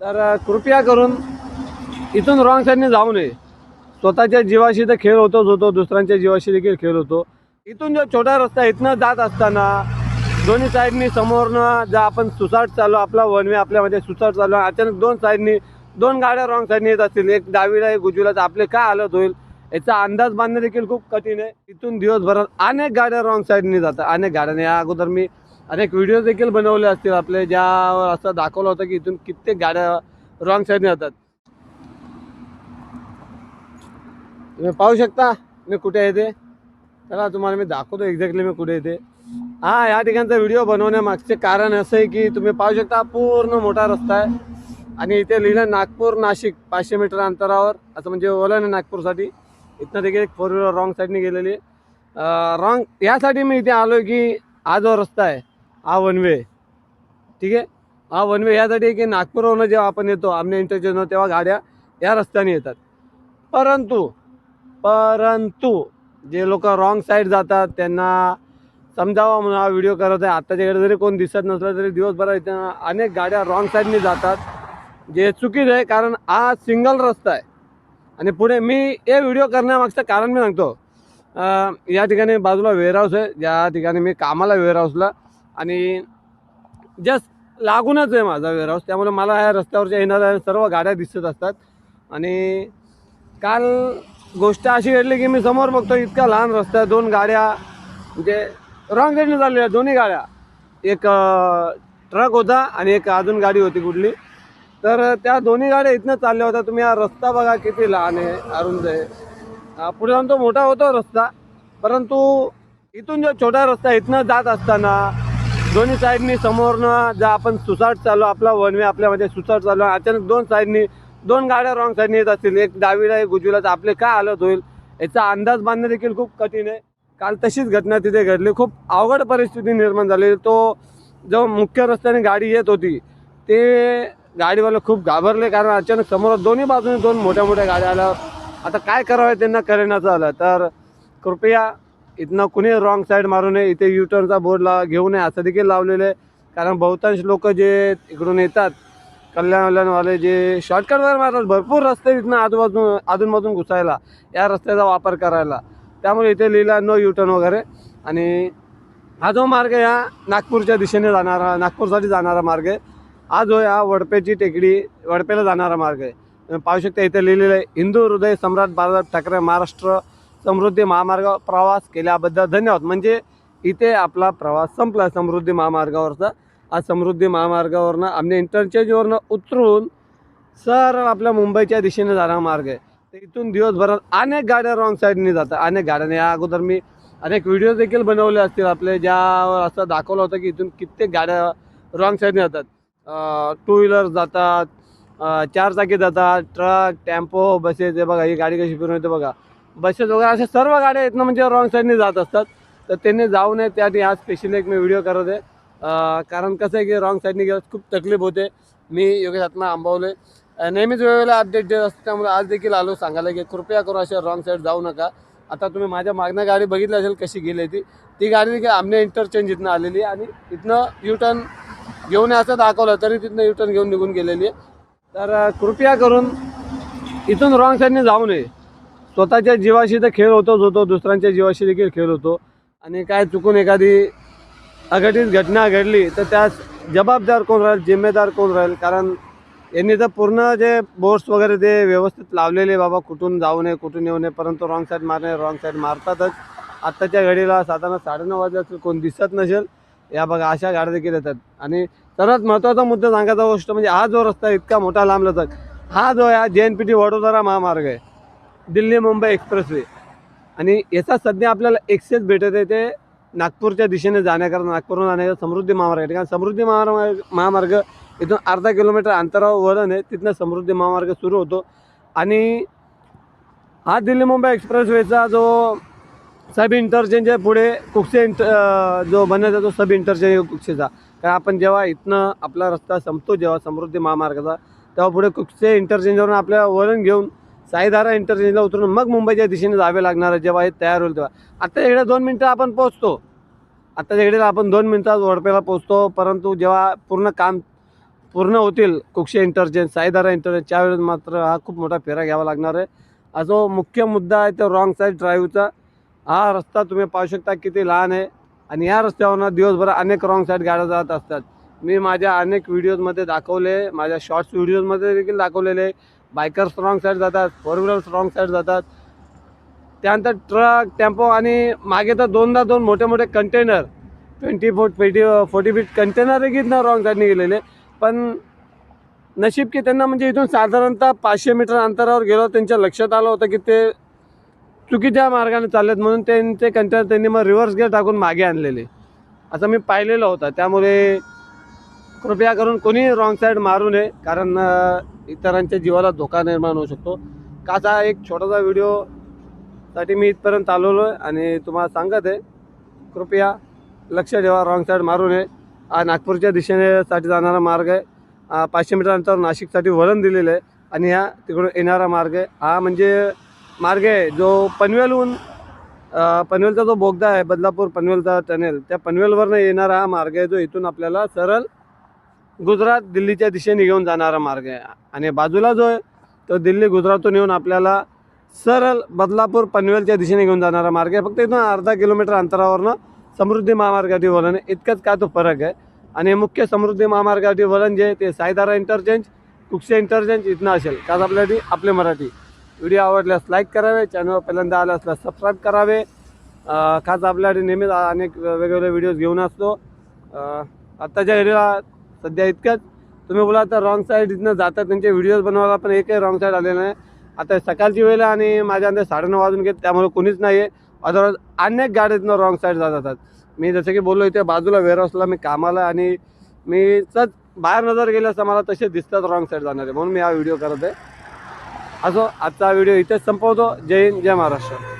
तर कृपया करून इथून रॉंग साईडने जाऊ नये. स्वतःच्या जीवाशी तर खेळ होतोच होतो दुसऱ्यांच्या जीवाशी देखील खेळ होतो. इथून जो छोटा रस्ता इथनं जात असताना दोन्ही साईडनी समोरनं जर आपण सुसाट चालू आपला वन वे आपल्यामध्ये सुसाट चालू अचानक दोन साईडनी दोन गाड्या रॉंग साईडने येत असतील एक डावीला एक उजवीला तर आपले काय हालत होईल? याचा अंदाज बांधणं देखील खूप कठीण आहे. इथून दिवसभरात अनेक गाड्या रॉंग साईडने जातात. अनेक गाड्याने या अगोदर मी अनेक व्हिडिओ देखील बनवले असतील आपले ज्यावर असं दाखवलं होतं की इथून कित्येक गाड्या रॉंग साईडने जातात. तुम्ही पाहू शकता मी कुठे येते चला तुम्हाला मी दाखवतो एक्झॅक्टली मी कुठे येते हा या ठिकाणचा व्हिडिओ बनवण्यामागचे कारण असं आहे की तुम्ही पाहू शकता पूर्ण मोठा रस्ता आहे. आणि इथे लिहिलं नागपूर नाशिक पाचशे मीटर अंतरावर असं म्हणजे ओला ना नागपूरसाठी. इथनं देखील एक फोर व्हीलर रॉंग साईडने गेलेली आहे. रॉंग यासाठी मी इथे आलो की हा जो रस्ता आहे हा वन वे. ठीक आहे? हा वन वे यासाठी की नागपूरवरून जेव्हा आपण येतो आमने इंटरचेंजवर तेव्हा गाड्या या रस्त्याने येतात. परंतु परंतु जे लोक रॉंग साईड जातात त्यांना समजावा म्हणून हा व्हिडिओ करत आहे. आत्ताच्याकडे जरी कोण दिसत नसलं तरी दिवसभरात इथं अनेक गाड्या रॉंग साईडने जातात जे चुकीचं आहे कारण हा सिंगल रस्ता आहे. आणि पुढे मी हे व्हिडिओ करण्यामागचं कारण मी सांगतो. या ठिकाणी बाजूला वेअरहाऊस आहे. ज्या ठिकाणी मी कामाला वेअरहाऊसला आणि जस्ट लागूनच आहे माझा वेअरहाऊस त्यामुळे मला या रस्त्यावरच्या येणाऱ्या सर्व गाड्या दिसत असतात. आणि काल गोष्ट अशी घडली की मी समोर बघतो इतका लहान रस्ता आहे. दोन गाड्या म्हणजे रॉंग साईडने चाललेल्या दोन्ही गाड्या. एक ट्रक होता आणि एक अजून गाडी होती कुठली. तर त्या दोन्ही गाड्या इथनं चालल्या होत्या. तुम्ही हा रस्ता बघा किती लहान आहे अरुंद आहे. पुढे जाऊन तो मोठा होतो रस्ता. परंतु इथून जो छोटा रस्ता इथनं जात असताना दोन्ही साईडनी समोरनं जर आपण सुसाट चालू आपला वन वे आपल्यामध्ये सुसाट चालू अचानक दोन साईडनी दोन गाड्या रॉंग साईडने येत असतील एक डावीला एक उजवीला तर आपले काय हालत होईल? याचा अंदाज बांधणं देखील खूप कठीण आहे. काल तशीच घटना तिथे घडली. खूप अवघड परिस्थिती निर्माण झाली. तो जो मुख्य रस्त्याने गाडी येत होती ते गाडीवाले खूप घाबरले कारण अचानक समोर दोन्ही बाजूने दोन मोठ्या मोठ्या गाड्या आल्या. आता काय करावं त्यांना करेनाचं आलं तर कृपया इथनं कुणी रॉंग साईड मारू नये इथे युटर्नचा बोर्ड ला घेऊ नये असं देखील लावलेलं आहे. कारण बहुतांश लोक जे इकडून येतात कल्याण वल्याणवाले जे शॉर्टकट वगैरे मारतात भरपूर रस्ते इथनं आजूबाजून अधूनमधून घुसायला या रस्त्याचा वापर करायला. त्यामुळे इथे लिहिला नो युटर्न वगैरे. आणि हा जो मार्ग आहे हा नागपूरच्या दिशेने जाणारा नागपूरसाठी जाणारा मार्ग आहे. हा जो आहे हा वडपेची टेकडी वडपेला जाणारा मार्ग आहे. पाहू शकता इथे लिहिलेलं आहे हिंदू हृदय सम्राट बाळासाहेब ठाकरे महाराष्ट्र समृद्धी महामार्ग प्रवास केल्याबद्दल धन्यवाद. म्हणजे इथे आपला प्रवास संपला समृद्धी महामार्गावरचा. आज समृद्धी महामार्गावरनं आम्ही इंटरचेंजवरनं उतरून सर आपल्या मुंबईच्या दिशेने जाणारा मार्ग आहे. तर इथून दिवसभरात अनेक गाड्या रॉंग साईडने जातात. अनेक गाड्याने या अगोदर मी अनेक व्हिडिओ देखील बनवले असतील आपले ज्यावर असं दाखवलं होतं की इथून कित्येक गाड्या रॉंग साईडने जातात. टू व्हीलर जातात चार चाकी जातात ट्रक टेम्पो बसेस हे बघा ही गाडी कशी फिरून येते बघा. बसेस वगैरे अशा सर्व गाड्या इथनं म्हणजे रॉंग साईडने जात असतात. तर त्यांनी जाऊ नये त्यासाठी आज स्पेशली एक मी व्हिडिओ करत आहे. कारण कसं आहे की रॉंग साईडने गेल्यास खूप तकलीफ होते. मी योगेश आत्मा आंबवले नेहमीच वेळेवेळेला अपडेट देत असतो त्यामुळे आज देखील आलो सांगायला की कृपया करून अशा रॉंग साईड जाऊ नका. आता तुम्ही माझ्या मागण्या गाडी बघितली असेल कशी गेली ती ती गाडी देखील आमने इंटरचेंज इथनं आलेली आणि इथनं युटर्न घेऊन ये असं दाखवलं तरी तिथनं युटर्न घेऊन निघून गेलेली आहे. तर कृपया करून इथून रॉंग साईडने जाऊ नये. स्वतःच्या जीवाशी तर खेळ होतोच होतो दुसऱ्यांच्या जीवाशी देखील खेळ होतो. आणि काय चुकून एखादी अघटित घटना घडली तर त्यास जबाबदार कोण राहील जिम्मेदार कोण राहील? कारण यांनी तर पूर्ण जे बोर्ड्स वगैरे ते व्यवस्थित लावलेले बाबा कुठून जाऊ नये कुठून येऊ नये परंतु रॉंग साईड मारणे रॉंग साईड मारतातच. आत्ताच्या घडीला साधारण साडेनऊ वाजले असेल कोण दिसत नसेल या बघा अशा गाड्या देखील येतात. आणि सर्वात महत्त्वाचा मुद्दा सांगायचा गोष्ट म्हणजे हा जो रस्ता इतका मोठा लांब लचक हा जो आहे जे एन पी टी वडोदरा महामार्ग आहे दिल्ली मुंबई एक्सप्रेसवे. आणि याचा सध्या आपल्याला एक्सेस भेटत आहे ते नागपूरच्या दिशेने जाण्याकरता नागपूरहून जाण्याकरता समृद्धी महामार्ग आहे. कारण समृद्धी महामार्ग महामार्ग इथून अर्धा किलोमीटर अंतरावर वळण आहे. तिथनं समृद्धी महामार्ग सुरू होतो. आणि हा दिल्ली मुंबई एक्सप्रेसवेचा जो सब इंटरचेंज आहे पुढे कुकसे इंट जो बनायचा तो सब इंटरचेंज आहे कारण आपण जेव्हा इथनं आपला रस्ता संपतो जेव्हा समृद्धी महामार्गाचा तेव्हा पुढे कुकसे इंटरचेंजवरून आपल्याला वळण घेऊन साईधारा इंटरचेंजला उतरून मग मुंबईच्या दिशेने जावे लागणार आहे जेव्हा हे तयार होईल तेव्हा. आत्ता इकडे दोन मिनटं आपण पोहोचतो. आत्ताच्या इकडे आपण दोन मिनटात वडपेला पोहोचतो परंतु जेव्हा पूर्ण काम पूर्ण होतील कुक्षे इंटरचेंज साईधारा इंटरचेंज त्यावेळेस मात्र हा खूप मोठा फेरा घ्यावा लागणार आहे. हा जो मुख्य मुद्दा आहे तो रॉंग साईड ड्राईव्हचा हा रस्ता तुम्ही पाहू शकता किती लहान आहे. आणि या रस्त्यावरनं दिवसभर अनेक रॉंग साईड गाड्या जात असतात. मी माझ्या अनेक व्हिडिओजमध्ये दाखवले माझ्या शॉर्ट्स व्हिडिओजमध्ये देखील दाखवलेले बायकर्स स्ट्रॉंग साईड जातात फोर व्हीलर स्ट्रॉंग साईड जातात. त्यानंतर ट्रक टेम्पो आणि मागे तर दोनदा दोन मोठे मोठे container twenty foot twenty forty feet container देखील ना रॉंग साईडने गेलेले पण नशीब की त्यांना म्हणजे इथून साधारणतः पाचशे मीटर अंतरावर गेलो त्यांच्या लक्षात आलं होतं की ते चुकीच्या मार्गाने चाललेत म्हणून त्यांचे कंटेनर त्यांनी मग रिव्हर्स गेअर टाकून मागे आणलेले. असं मी पाहिलेलं होतं. त्यामुळे कृपया करून कोणी रॉंग साईड मारू नये कारण इतरांच्या जीवाला धोका निर्माण होऊ शकतो. काचा एक छोटासा व्हिडिओसाठी मी इथपर्यंत आलेलो आहे आणि तुम्हाला सांगत आहे कृपया लक्ष ठेवा रॉंग साईड मारू नये. हा नागपूरच्या दिशेनेसाठी जाणारा मार्ग आहे. पाचशे मीटर अंतर नाशिकसाठी वळण दिलेलं आहे आणि हा तिकडून येणारा मार्ग आहे. हा म्हणजे मार्ग आहे जो पनवेलहून पनवेलचा जो बोगदा आहे बदलापूर पनवेलचा टनेल त्या पनवेलवरनं येणारा हा मार्ग आहे जो इथून आपल्याला सरळ गुजरात दिल्लीच्या दिशेने घेऊन जाणारा मार्ग आहे. आणि बाजूला जो आहे तो दिल्ली गुजरातून येऊन आपल्याला सरळ बदलापूर पनवेलच्या दिशेने घेऊन जाणारा मार्ग आहे. फक्त इथून अर्धा किलोमीटर अंतरावरनं समृद्धी महामार्गाची वळण आहे. इतकंच का तो फरक आहे? आणि मुख्य समृद्धी महामार्गाची वळण जे आहे ते सायदारा इंटरचेंज कुक्षे इंटरचेंज इथनं असेल. काच आपल्यासाठी? आपले मराठी. व्हिडिओ आवडल्यास लाईक करावे चॅनल पहिल्यांदा आला असल्यास सबस्क्राईब करावे. खास आपल्यासाठी नेहमीच अनेक वेगवेगळे व्हिडिओज घेऊन असतो. आत्ताच्या व्हिडिओला सध्या इतकंच. तुम्ही बोला तर रॉंग साईड इथनं जातात त्यांचे व्हिडिओज बनवायला पण एकही रॉंग साईड आलेला नाही. आता सकाळची वेळ आहे आणि माझ्या अंदाज साडेनऊ वाजून घेत त्यामुळे कोणीच नाही आहे अदरवाईज अनेक गाड्यातनं रॉंग साईड जात असतात. मी जसं की बोललो इथे बाजूला वेअरहाऊसला मी कामाला आणि मी सच बाहेर नजर गेल्यास मला तसे दिसतात रॉंग साईड जाणारे. म्हणून मी हा व्हिडिओ करत आहे. असो आजचा व्हिडिओ इथेच संपवतो. जय हिंद जय महाराष्ट्र.